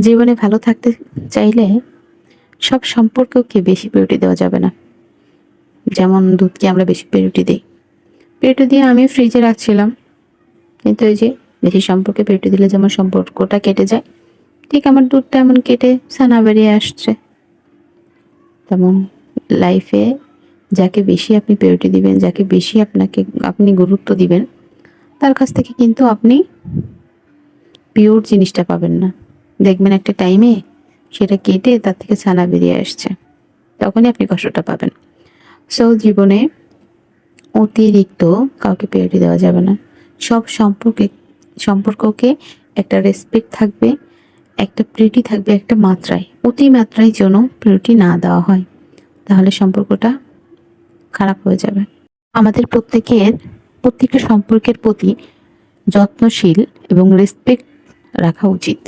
জীবনে ভালো থাকতে চাইলে সব সম্পর্ককে বেশি প্রিয়রিটি দেওয়া যাবে না। যেমন দুধকে আমরা বেশি প্রিয়রিটি দিই। প্রিয়রিটি দিয়ে আমি ফ্রিজে রাখছিলাম। কিন্তু এই যে বেশি সম্পর্কে প্রিয়রিটি দিলে যেমন সম্পর্কটা কেটে যায়, ঠিক আমার দুধটা এমন কেটে সানা বেরিয়ে আসছে। তেমন লাইফে যাকে বেশি আপনি প্রিয়রিটি দিবেন, যাকে বেশি আপনাকে, আপনি গুরুত্ব দিবেন, তার কাছ থেকে কিন্তু আপনি পিওর জিনিসটা পাবেন না। দেখবেন একটা টাইমে সেটা কেটে তার থেকে ছানা বেরিয়ে আসছে। তখনই আপনি কষ্টটা পাবেন। সো জীবনে অতিরিক্ত কাউকে প্রিয়রিটি দেওয়া যাবে না। সব সম্পর্কে, সম্পর্ককে একটা রেসপেক্ট থাকবে, একটা প্রিয়রিটি থাকবে, একটা মাত্রায় অতি মাত্রায় যেন প্রিয়রিটি না দেওয়া হয়। তাহলে সম্পর্কটা খারাপ হয়ে যাবে। আমাদের প্রত্যেকের, প্রত্যেকটা সম্পর্কের প্রতি যত্নশীল এবং রেসপেক্ট রাখা উচিত।